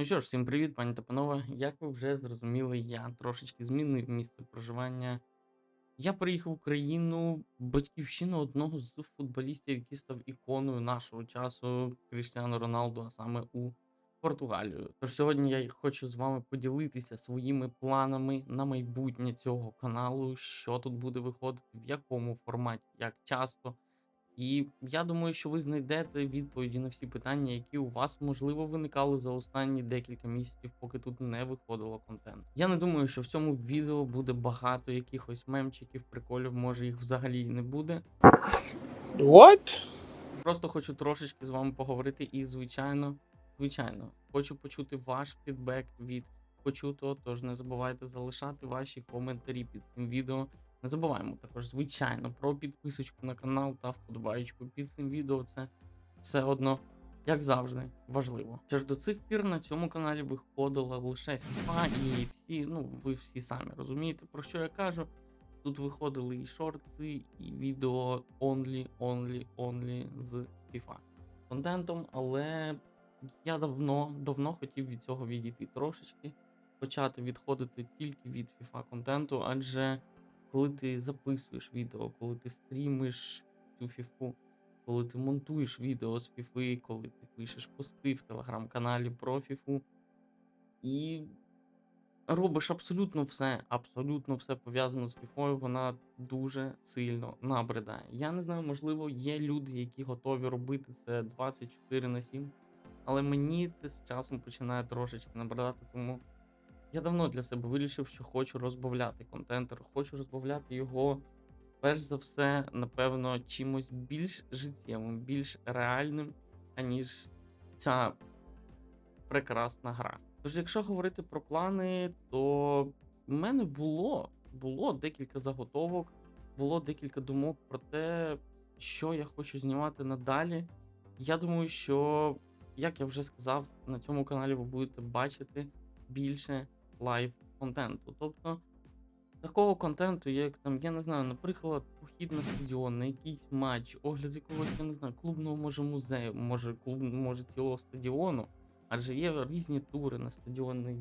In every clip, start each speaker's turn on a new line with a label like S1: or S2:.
S1: Ну що ж, всім привіт, пані та панове. Як ви вже зрозуміли, я трошечки змінив місце проживання. Я приїхав в Україну, батьківщину одного з футболістів, який став іконою нашого часу Кріштіану Роналду, а саме у Португалію. Тож сьогодні я хочу з вами поділитися своїми планами на майбутнє цього каналу, що тут буде виходити, в якому форматі, як часто. І я думаю, що ви знайдете відповіді на всі питання, які у вас можливо виникали за останні декілька місяців, поки тут не виходило контент. Я не думаю, що в цьому відео буде багато якихось мемчиків, приколів, може їх взагалі і не буде.
S2: What?
S1: Просто хочу трошечки з вами поговорити і, звичайно, звичайно, хочу почути ваш фідбек від почутого. Тож не забувайте залишати ваші коментарі під цим відео. Не забуваємо також, звичайно, про підписочку на канал та вподобаєчку під цим відео. Це все одно, як завжди, важливо. Що ж до цих пір на цьому каналі виходила лише FIFA і всі, ну ви всі самі розумієте, про що я кажу. Тут виходили і шорти, і відео only, only, only з FIFA контентом, але я давно, давно хотів від цього відійти трошечки, почати відходити тільки від FIFA контенту, адже коли ти записуєш відео, коли ти стрімиш цю фіфу, коли ти монтуєш відео з фіфи, коли ти пишеш пости в телеграм-каналі про фіфу і робиш абсолютно все, абсолютно все пов'язано з фіфою, вона дуже сильно набридає. Я не знаю, можливо, є люди, які готові робити це 24 на 7, але мені це з часом починає трошечки набридати, тому. Я давно для себе вирішив, що хочу розбавляти контент, хочу розбавляти його, перш за все, напевно, чимось більш життєвим, більш реальним, аніж ця прекрасна гра. Тож, якщо говорити про плани, то в мене було, було декілька заготовок, було декілька думок про те, що я хочу знімати надалі. Я думаю, що, як я вже сказав, на цьому каналі ви будете бачити більше лайв контенту. Тобто такого контенту, як там, я не знаю, наприклад, похід на стадіон, на якийсь матч, огляд якогось, я не знаю, клубного може музею, може клуб, може цілого стадіону. Адже є різні тури на стадіони,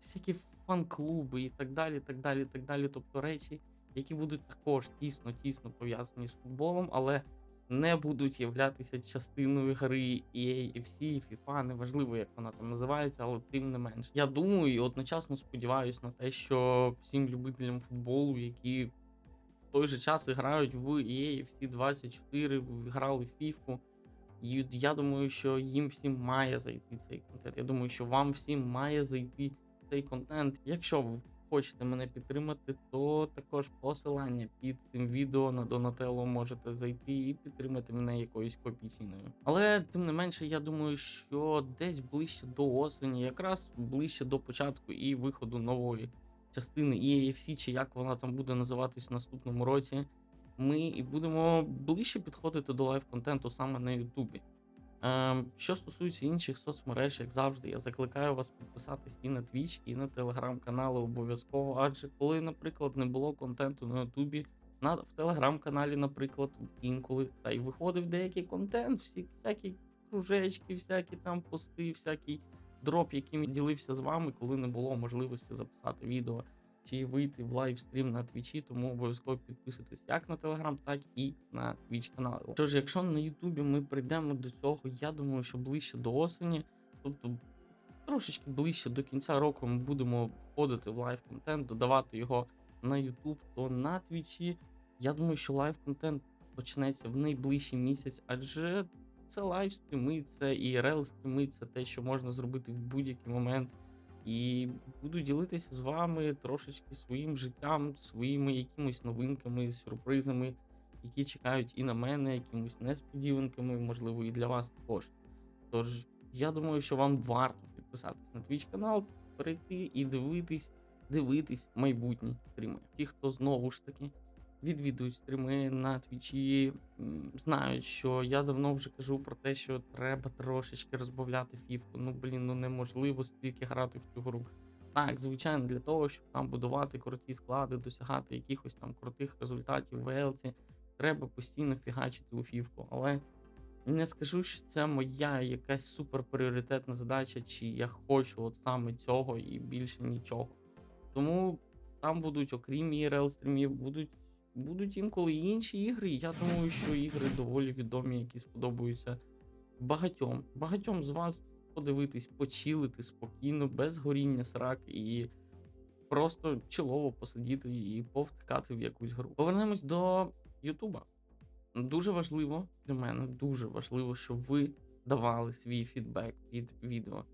S1: всякі фан-клуби і так далі, так далі, так далі. Тобто речі, які будуть також тісно, тісно пов'язані з футболом, але не будуть являтися частиною гри EA, FC, FIFA, неважливо, як вона там називається, але тим не менш. Я думаю і одночасно сподіваюся на те, що всім любителям футболу, які в той же час грають в EA, FC 24, грали в FIFA, і я думаю, що їм всім має зайти цей контент. Я думаю, що вам всім має зайти цей контент. Якщо ви хочете мене підтримати, то також посилання під цим відео на Донателло можете зайти і підтримати мене якоюсь копійчиною. Але тим не менше, я думаю, що десь ближче до осені, якраз ближче до початку і виходу нової частини EAFC, чи як вона там буде називатись в наступному році, ми і будемо ближче підходити до лайв-контенту саме на Ютубі. Ем, що стосується інших соцмереж, як завжди, я закликаю вас підписатись і на Twitch, і на телеграм-канали обов'язково. Адже коли, наприклад, не було контенту на Ютубі, в телеграм-каналі, наприклад, інколи та й виходив деякий контент, всі всякі кружечки, всякі там пости, всякий дроп, яким ділився з вами, коли не було можливості записати відео чи вийти в лайвстрім на твічі, тому обов'язково підписуйтесь як на телеграм, так і на твіч канал. Тож, якщо на Ютубі ми прийдемо до цього, я думаю, що ближче до осені, тобто трошечки ближче до кінця року ми будемо входити в лайв контент, додавати його на Ютуб, то на твічі. Я думаю, що лайв контент почнеться в найближчий місяць, адже це лайвстріми, це ірл стріми, це те, що можна зробити в будь-який момент. І буду ділитися з вами трошечки своїм життям, своїми якимось новинками, сюрпризами, які чекають і на мене, якимось несподіванками, можливо, і для вас також. Тож, я думаю, що вам варто підписатись на Twitch канал, перейти і дивитись, дивитись майбутні стріми. Ті, хто знову ж таки відвідують стріми на твічі, знають, що я давно вже кажу про те, що треба трошечки розбавляти фівку. Ну блін, ну неможливо стільки грати в цю гру. Так, звичайно, для того, щоб там будувати круті склади, досягати якихось там крутих результатів в Елці, треба постійно фігачити у фівку. Але Не скажу, що це моя якась супер пріоритетна задача, чи я хочу от саме цього і більше нічого. Тому там будуть, окрім IRL стрімів, будуть, будуть інколи інші ігри. Я думаю, що ігри доволі відомі, які сподобаються багатьом. Багатьом з вас подивитись, почилити спокійно, без горіння срак і просто чилово посидіти і повтикати в якусь гру. Повернемось до Ютуба. Дуже важливо для мене, дуже важливо, щоб ви давали свій фідбек під відео.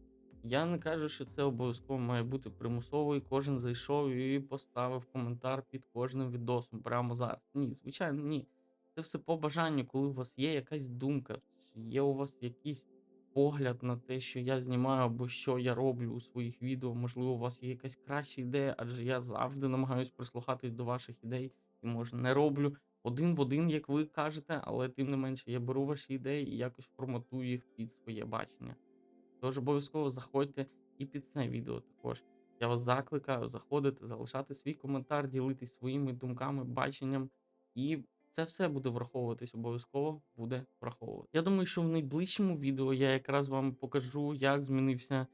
S1: Я не кажу, що це обов'язково має бути примусово, і кожен зайшов і поставив коментар під кожним відосом прямо зараз. Ні, звичайно, ні. Це все по бажанню, коли у вас є якась думка, є у вас якийсь погляд на те, що я знімаю або що я роблю у своїх відео. Можливо, у вас є якась краща ідея, адже я завжди намагаюсь прислухатись до ваших ідей і може не роблю один в один, як ви кажете, але тим не менше я беру ваші ідеї і якось форматую їх під своє бачення. Тож обов'язково заходьте і під це відео також. Я вас закликаю заходити, залишати свій коментар, ділитись своїми думками, баченням, і це все буде враховуватись, обов'язково буде враховувати. Я думаю, що в найближчому відео я якраз вам покажу, як змінився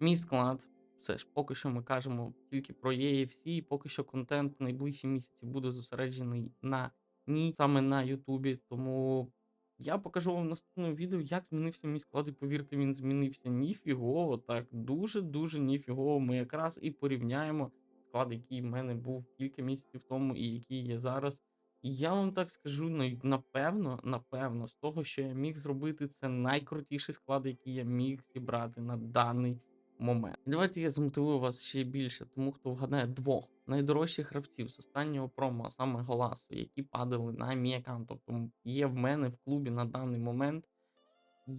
S1: мій склад. Все ж, поки що ми кажемо тільки про EFC, і поки що контент в найближчі місяці буде зосереджений на ній, саме на Ютубі. Тому я покажу вам в наступному відео, як змінився мій склад, і повірте, він змінився ніфігово, так дуже-дуже ніфігово. Ми якраз і порівняємо склад, який в мене був кілька місяців тому, і який є зараз. І я вам так скажу, напевно, напевно, з того, що я міг зробити, це найкрутіший склад, який я міг зібрати на даний момент. Давайте я замотивую вас ще більше, тому хто вгадає двох найдорожчих гравців з останнього промо, а саме Голасу, які падали на мій аккаунт. Тобто є в мене в клубі на даний момент.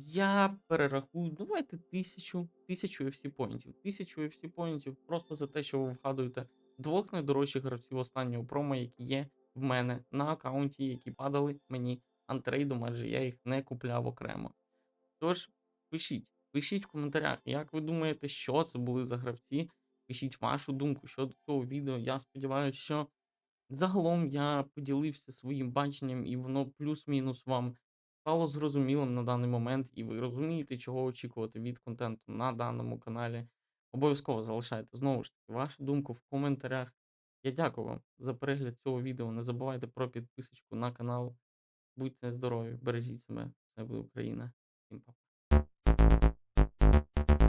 S1: Я перерахую, давайте тисячу, тисячу FC поінтів. Тисячу FC поінтів просто за те, що ви вгадуєте двох найдорожчих гравців останнього промо, які є в мене на аккаунті, які падали мені антрейдом, адже я їх не купляв окремо. Тож, пишіть, пишіть в коментарях, як ви думаєте, що це були за гравці. Пишіть вашу думку щодо цього відео. Я сподіваюся, що загалом я поділився своїм баченням, і воно плюс-мінус вам стало зрозумілим на даний момент, і ви розумієте, чого очікувати від контенту на даному каналі. Обов'язково залишайте знову ж таки вашу думку в коментарях. Я дякую вам за перегляд цього відео. Не забувайте про підписочку на канал. Будьте здорові, бережіть себе, все буде Україна. Всім па.